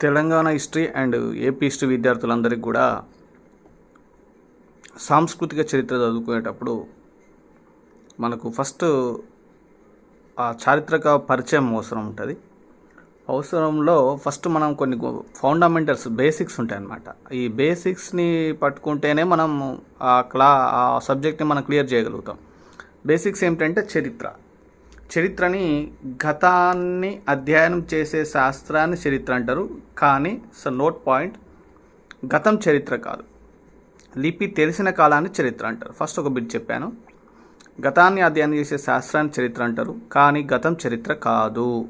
Telangana history and AP history విద్యార్థులందరికీ కూడా సాంస్కృతిక చరిత్ర చదువుకునేటప్పుడు మనకు ఫస్ట్ ఆ చారిత్రక పరిచయం అవసరం ఉంటుంది. అవసరంలో ఫస్ట్ మనం కొన్ని ఫౌండమెంటల్స్ బేసిక్స్ ఉంటాయి అన్నమాట ఈ బేసిక్స్ని పట్టుకుంటేనే మనం ఆ క్లా ఆ సబ్జెక్ట్ని మనం క్లియర్ చేయగలుగుతాం. బేసిక్స్ ఏమిటంటే చరిత్ర. చరిత్రని గతాన్ని అధ్యయనం చేసే శాస్త్రాన్ని చరిత్ర అంటారు. కానీ సో నోట్ పాయింట్ గతం చరిత్ర కాదు. లిపి తెలిసిన కాలాన్ని చరిత్ర అంటారు. ఫస్ట్ ఒక బిట్ చెప్పాను. గతాన్ని అధ్యయనం చేసే శాస్త్రాన్ని చరిత్ర అంటారు. కానీ గతం చరిత్ర కాదు.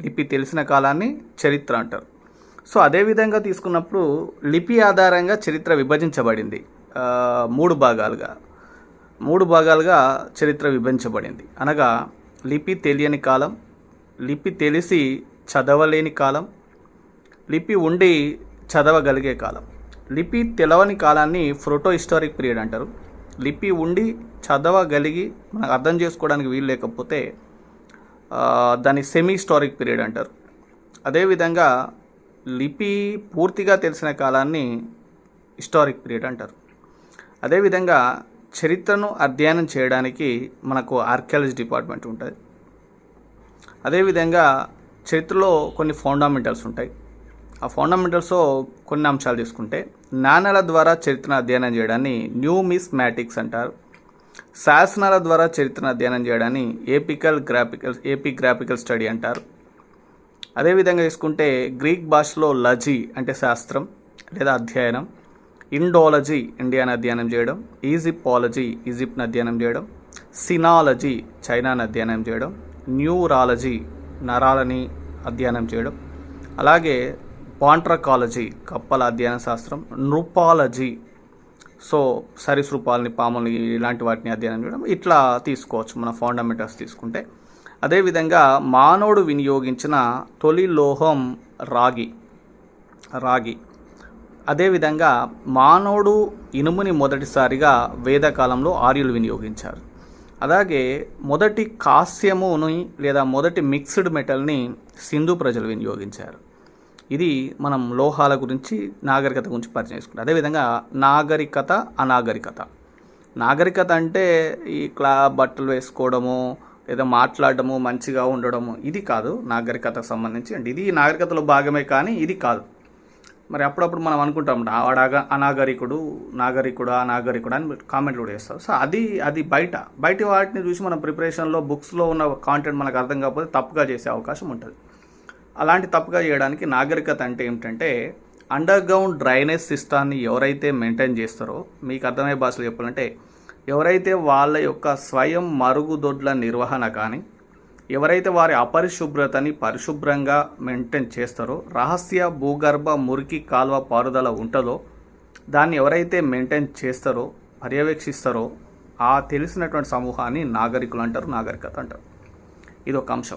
లిపి తెలిసిన కాలాన్ని చరిత్ర అంటారు. సో అదేవిధంగా తీసుకున్నప్పుడు లిపి ఆధారంగా చరిత్ర విభజించబడింది. మూడు భాగాలుగా. మూడు భాగాలుగా చరిత్ర విభజించబడింది. అనగా లిపి తెలియని కాలం లిపి తెలిసి చదవలేని కాలం లిపి ఉండి చదవగలిగే కాలం. లిపి తెలవని కాలాన్ని ఫ్రోటో హిస్టారిక్ పీరియడ్ అంటారు. లిపి ఉండి చదవగలిగి మనకు అర్థం చేసుకోవడానికి వీలు లేకపోతే దాన్ని సెమీ హిస్టారిక్ పీరియడ్ అంటారు. అదేవిధంగా లిపి పూర్తిగా తెలిసిన కాలాన్ని హిస్టారిక్ పీరియడ్ అంటారు. అదేవిధంగా చరిత్రను అధ్యయనం చేయడానికి మనకు ఆర్కియాలజీ డిపార్ట్మెంట్ ఉంటుంది. అదేవిధంగా చరిత్రలో కొన్ని ఫౌండమెంటల్స్ ఉంటాయి. ఆ ఫౌండమెంటల్స్ కొన్ని అంశాలు తీసుకుంటే నాణ్యాల ద్వారా చరిత్రను అధ్యయనం చేయడాన్ని న్యూమిస్మాటిక్స్ అంటారు. శాసనాల ద్వారా చరిత్రను అధ్యయనం చేయడాన్ని epigraphical epigraphical study అంటారు. అదేవిధంగా తీసుకుంటే గ్రీక్ భాషలో లజీ అంటే శాస్త్రం లేదా అధ్యయనం ఇండోలజీ ఇండియాని అధ్యయనం చేయడం ఈజిప్పాలజీ ఈజిప్ట్ని అధ్యయనం చేయడం సినాలజీ చైనాని అధ్యయనం చేయడం న్యూరాలజీ నరాలని అధ్యయనం చేయడం అలాగే పాంట్రకాలజీ కప్పల అధ్యయన శాస్త్రం నృపాలజీ సో సరీసృపాలని పాములని ఇలాంటి వాటిని అధ్యయనం చేయడం ఇట్లా తీసుకోవచ్చు మన ఫౌండమెంటల్స్ తీసుకుంటే. అదేవిధంగా మానవుడు వినియోగించిన తొలి లోహం రాగి రాగి. అదేవిధంగా మానవుడు ఇనుముని మొదటిసారిగా వేదకాలంలో ఆర్యులు వినియోగించారు. అలాగే మొదటి కాస్యముని లేదా మొదటి మిక్స్డ్ మెటల్ని సింధు ప్రజలు వినియోగించారు. ఇది మనం లోహాల గురించి నాగరికత గురించి పరిచయం చేసుకుంటాం. అదేవిధంగా నాగరికత అనాగరికత. నాగరికత అంటే ఈ క్లా బట్టలు వేసుకోవడము లేదా మాట్లాడడము మంచిగా ఉండడము ఇది కాదు నాగరికతకు సంబంధించి. అంటే ఇది నాగరికతలో భాగమే కానీ ఇది కాదు. మరి అప్పుడప్పుడు మనం అనుకుంటాం వాడాగా అనాగరికుడు నాగరికుడు అనాగరికుడు అని కామెంట్లు కూడా చేస్తారు. సో అది అది బయట. బయట వాటిని చూసి మనం ప్రిపరేషన్లో బుక్స్లో ఉన్న కాంటెంట్ మనకు అర్థం కాకపోతే తప్పుగా చేసే అవకాశం ఉంటుంది. అలాంటి తప్పుగా చేయడానికి నాగరికత అంటే ఏమిటంటే అండర్ గ్రౌండ్ డ్రైనేజ్ సిస్టాన్ని ఎవరైతే మెయింటైన్ చేస్తారో మీకు అర్థమయ్యే భాషలో చెప్పాలంటే ఎవరైతే వాళ్ళ యొక్క స్వయం మరుగుదొడ్ల నిర్వహణ కానీ ఎవరైతే వారి అపరిశుభ్రతని పరిశుభ్రంగా మెయింటైన్ చేస్తారో రహస్య భూగర్భ మురికి కాల్వ పారుదల ఉంటుందో దాన్ని ఎవరైతే మెయింటైన్ చేస్తారో పర్యవేక్షిస్తారో ఆ తెలిసినటువంటి సమూహాన్ని నాగరికులు అంటారు నాగరికత అంటారు. ఇది ఒక అంశం.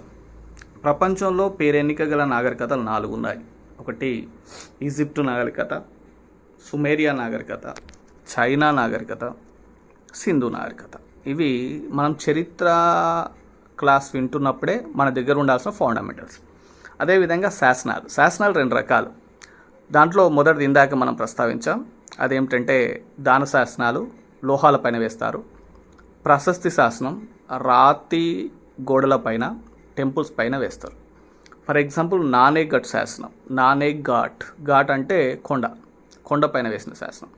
ప్రపంచంలో పేరెన్నిక గల నాగరికతలు నాలుగు ఉన్నాయి. ఒకటి ఈజిప్టు నాగరికత సుమేరియా నాగరికత చైనా నాగరికత సింధు నాగరికత. ఇవి మనం చరిత్ర క్లాస్ వింటున్నప్పుడే మన దగ్గర ఉండాల్సిన ఫౌండమెంటల్స్. అదేవిధంగా శాసనాలు. శాసనాలు రెండు రకాలు. దాంట్లో మొదటిది ఇందాక మనం ప్రస్తావించాం. అదేమిటంటే దాన శాసనాలు లోహాలపైన వేస్తారు. ప్రశస్తి శాసనం రాతి గోడల పైన టెంపుల్స్ పైన వేస్తారు. ఫర్ ఎగ్జాంపుల్ నానే ఘట్ శాసనం. నానే ఘాట్ ఘాట్ అంటే కొండ. కొండ పైన వేసిన శాసనం.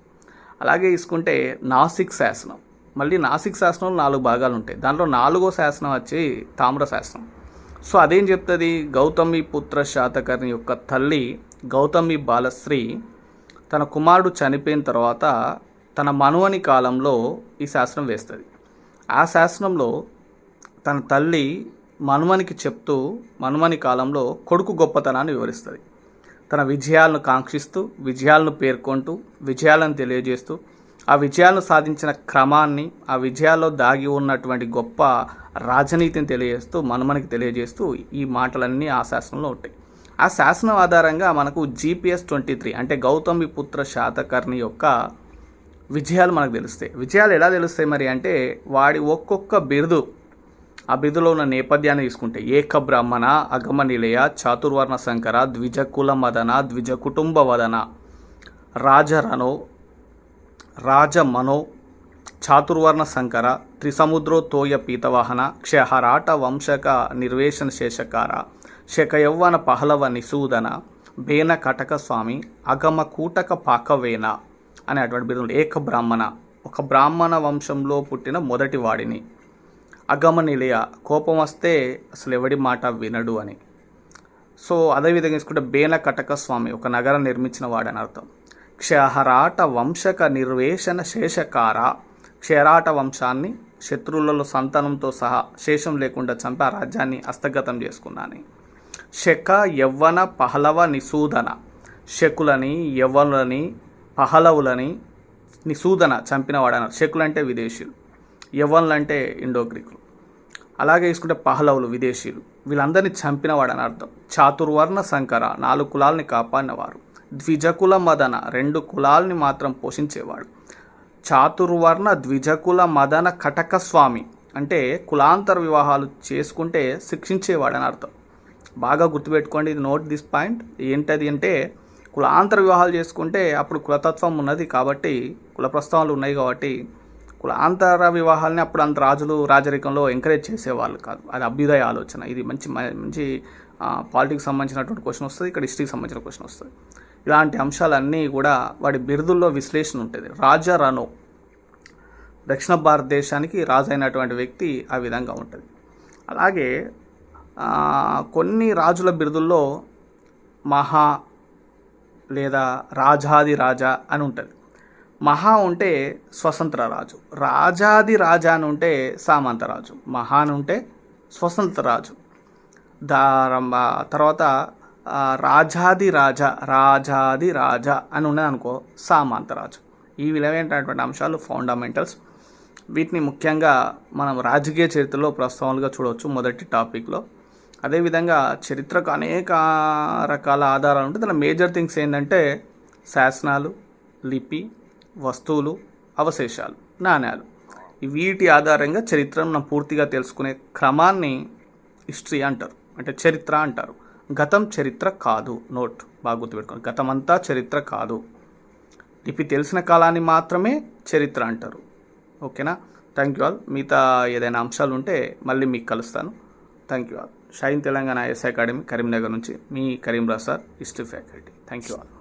అలాగే తీసుకుంటే నాసిక్ శాసనం. మళ్ళీ నాసిక్ శాసనంలో నాలుగు భాగాలు ఉంటాయి దాంట్లో నాలుగో శాసనం వచ్చి తామ్ర శాసనం. సో అదేం చెప్తుంది? గౌతమి పుత్ర శాతకర్ణి యొక్క తల్లి గౌతమి బాలశ్రీ తన కుమారుడు చనిపోయిన తర్వాత తన మనువని కాలంలో ఈ శాసనం వేస్తుంది. ఆ శాసనంలో తన తల్లి మనుమనికి చెప్తూ మనుమని కాలంలో కొడుకు గొప్పతనాన్ని వివరిస్తుంది. తన విజయాలను కాంక్షిస్తూ విజయాలను పేర్కొంటూ విజయాలను తెలియజేస్తూ ఆ విజయాలను సాధించిన క్రమాన్ని ఆ విజయాల్లో దాగి ఉన్నటువంటి గొప్ప రాజనీతిని తెలియజేస్తూ మనమనకి తెలియజేస్తూ ఈ మాటలన్నీ ఆ శాసనంలో ఉంటాయి. ఆ శాసనం ఆధారంగా మనకు జీపీఎస్ ట్వంటీ త్రీ అంటే గౌతమి పుత్ర శాతకర్ణి యొక్క విజయాలు మనకు తెలుస్తాయి. విజయాలు ఎలా తెలుస్తాయి మరి అంటే వాడి ఒక్కొక్క బిరుదు ఆ బిరుదులో ఉన్న నేపథ్యాన్ని తీసుకుంటే ఏక బ్రాహ్మణ అగమ నిలయ చాతుర్వర్ణ శంకర ద్విజ కుల మదన ద్విజ కుటుంబ వదన రాజరణో రాజమనో చాతుర్వర్ణ శంకర త్రిసముద్రోతోయ పీతవాహన క్షహరాట వంశక నిర్వేశన శేషకార శకయౌవన పహలవ నిసూదన బేన కటక స్వామి అగమ కూటక పాకవేన అనేటువంటి బిరుదు ఏక బ్రాహ్మణ ఒక బ్రాహ్మణ వంశంలో పుట్టిన మొదటి వాడిని. అగమ నిలయ. కోపం వస్తే అసలు ఎవడి మాట వినడు అని. సో అదేవిధంగా తీసుకుంటే బేన కటక స్వామి ఒక నగరం నిర్మించిన వాడని అర్థం. క్షహరాట వంశక నిర్వేశన శేషకార క్షరాట వంశాన్ని శత్రువులలో సంతానంతో సహా శేషం లేకుండా చంపి ఆ రాజ్యాన్ని హస్తగతం చేసుకున్నాను. శక యవ్వన పహలవ నిసూదన. శకులని యవ్వనులని పహలవులని నిసూదన చంపినవాడన్నారు శకులంటే విదేశీయులు. యవ్వనులంటే ఇండో గ్రీకులు అలాగే తీసుకుంటే పహలవులు విదేశీయులు. వీళ్ళందరినీ చంపినవాడని అర్థం. చాతుర్వర్ణ శంకర నాలుగు కులాల్ని కాపాడినవారు. ద్విజకుల మదన రెండు కులాల్ని మాత్రం పోషించేవాడు. చాతుర్వర్ణ ద్విజకుల మదన కటక స్వామి అంటే కులాంతర వివాహాలు చేసుకుంటే శిక్షించేవాడని అర్థం. బాగా గుర్తుపెట్టుకోండి ఇది నోట్ దిస్ పాయింట్. ఏంటది అంటే కులాంతర వివాహాలు చేసుకుంటే అప్పుడు కులతత్వం ఉన్నది కాబట్టి కుల ప్రస్తావనలు ఉన్నాయి కాబట్టి కులాంతర వివాహాలని అప్పుడు అంత రాజులు రాజరికంలో ఎంకరేజ్ చేసేవాళ్ళు కాదు. అది అభ్యుదయ ఆలోచన. ఇది మంచి మంచి పాలిటిక్స్ సంబంధించినటువంటి క్వశ్చన్ వస్తుంది ఇక్కడ హిస్టరీకి సంబంధించిన క్వశ్చన్ వస్తుంది. ఇలాంటి అంశాలన్నీ కూడా వాడి బిరుదుల్లో విశ్లేషణ ఉంటుంది. రాజా రనో దక్షిణ భారతదేశానికి రాజు అయినటువంటి వ్యక్తి ఆ విధంగా ఉంటుంది. అలాగే కొన్ని రాజుల బిరుదుల్లో మహా లేదా రాజాది రాజా అని ఉంటుంది. మహా ఉంటే స్వతంత్ర రాజు రాజాది రాజా అని ఉంటే సామంత రాజు మహా అని ఉంటే స్వతంత్ర రాజు. దా తర్వాత రాజాది రాజా రాజాది రాజా అని ఉన్నది అనుకో సామంత రాజు. ఈ విలువైనటువంటి అంశాలు ఫౌండమెంటల్స్ వీటిని ముఖ్యంగా మనం రాజకీయ చరిత్రలో ప్రస్తావనలుగా చూడవచ్చు మొదటి టాపిక్లో. అదేవిధంగా చరిత్రకు అనేక రకాల ఆధారాలు ఉంటాయి. దాని మేజర్ థింగ్స్ ఏంటంటే శాసనాలు లిపి వస్తువులు అవశేషాలు నాణ్యాలు. వీటి ఆధారంగా చరిత్రను మనం పూర్తిగా తెలుసుకునే క్రమాన్ని హిస్టరీ అంటారు. అంటే చరిత్ర అంటారు. గతం చరిత్ర కాదు. నోట్. బాగా గుర్తుపెట్టుకోండి. గతం అంతా చరిత్ర కాదు. లిపి తెలిసిన కాలాన్ని మాత్రమే చరిత్ర అంటారు. ఓకేనా? Thank you all. మిగతా ఏదైనా అంశాలు ఉంటే మళ్ళీ మీకు కలుస్తాను. Thank you all. Shine Telangana IS academy Karimnagar నుంచి మీ Karim Raj sir history faculty thank you all.